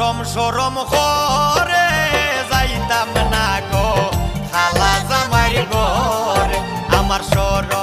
সরম সরম করে যাইতাম না গো। খালা জামাই গর আমার সরম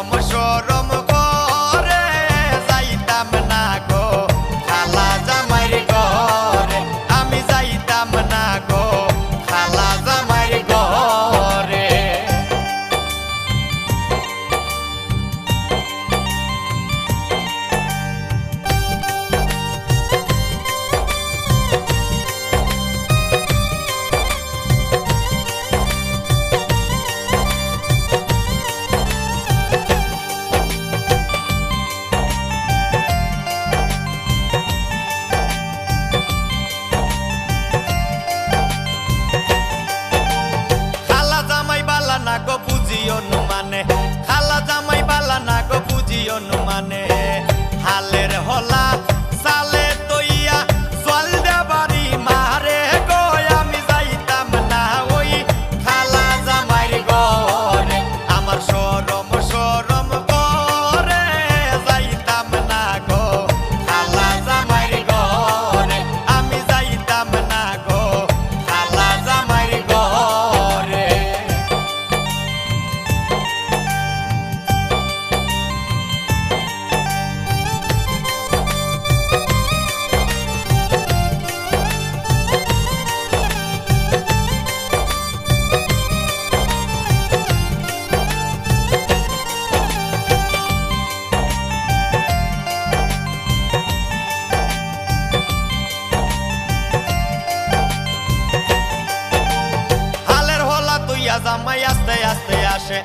জামাই আস্তে আস্তে আসে।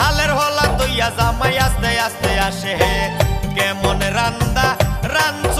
হালের হলা তৈয়া জামাই আস্তে আস্তে আসে কেমন রান্দা রাঞ্চ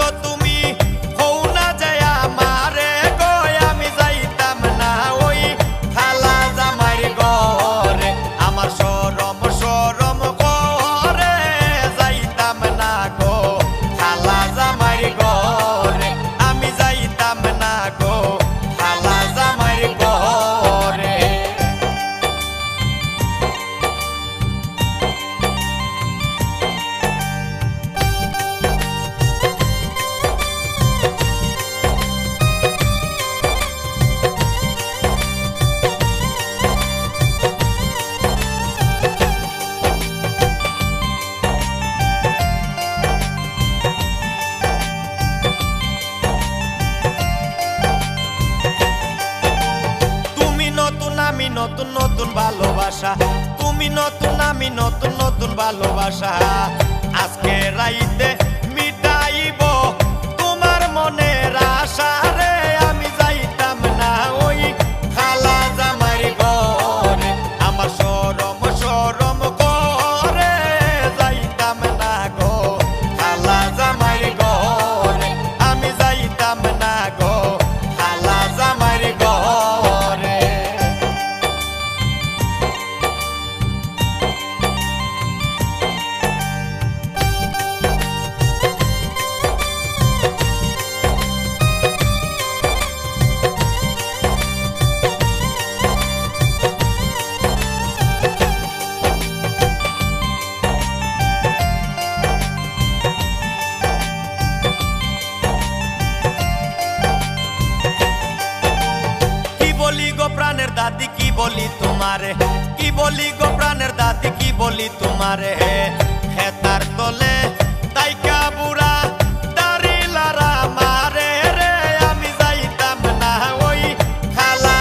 নতুন আমি নতুন নতুন ভালোবাসা। আজকে রাইতে মিটাইব তোমার মনের আশা। প্রাণের দাদি কি বলি তোমারে? কি বলি গো প্রাণের দাদি, কি বলি তোমারে? হেতার তলে তাইকা বুড়া দাঁড়িলারা আমি খালা